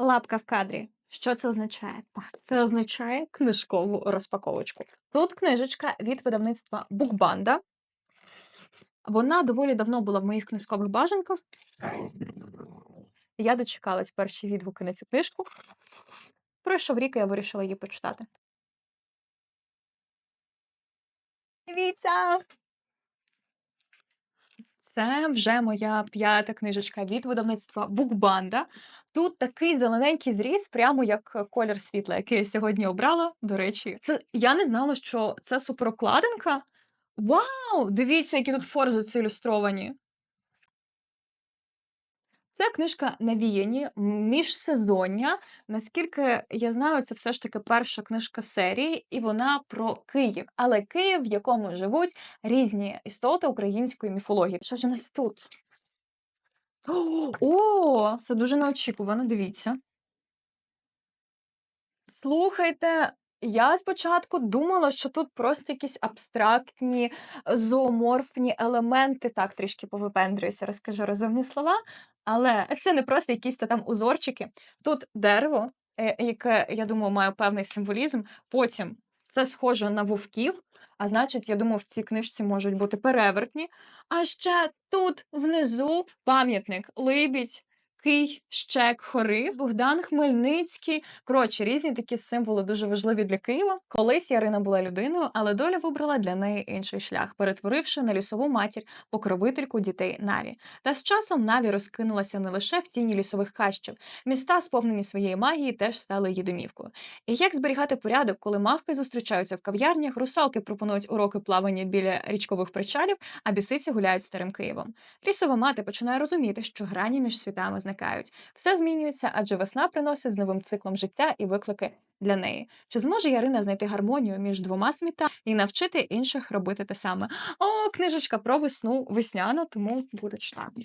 Лапка в кадрі. Що це означає? Так, це означає книжкову розпаковочку. Тут книжечка від видавництва Букбанда. Вона доволі давно була в моїх книжкових бажанках. Я дочекалась перші відгуки на цю книжку. Пройшов рік, і я вирішила її почитати. Дивіться! Це вже моя п'ята книжечка від видавництва Букбанда. Тут такий зелененький зріз, прямо як колір світла, який я сьогодні обрала. До речі, це я не знала, що це суперокладинка. Вау! Дивіться, які тут форзи ілюстровані. Це книжка навіяні міжсезоння. Наскільки я знаю, це все ж таки перша книжка серії, і вона про Київ. Але Київ, в якому живуть різні істоти української міфології. Що ж у нас тут? О, це дуже неочікувано. Дивіться. Слухайте, я спочатку думала, що тут просто якісь абстрактні, зооморфні елементи. Так, трішки повипендрююся, розкажу розумні слова. Але це не просто якісь та там узорчики. Тут дерево, е, яке, я думаю, має певний символізм. Потім це схоже на вовків. А значить, я думаю, в цій книжці можуть бути перевертні. А ще тут внизу пам'ятник Либідь, Кий, Щек, Хори, Богдан Хмельницький. Коротше, різні такі символи дуже важливі для Києва. Колись Ярина була людиною, але доля вибрала для неї інший шлях, перетворивши на лісову матір покровительку дітей Наві. Та з часом Наві розкинулася не лише в тіні лісових хащів. Міста, сповнені своєї магії, теж стали її домівкою. І як зберігати порядок, коли мавки зустрічаються в кав'ярнях, русалки пропонують уроки плавання біля річкових причалів, а бісиці гуляють старим Києвом. Лісова мати починає розуміти, що грані між світами зникають. Все змінюється, адже весна приносить з новим циклом життя і виклики для неї. Чи зможе Ярина знайти гармонію між двома світами і навчити інших робити те саме? О, книжечка про весну весняну, тому буду читати.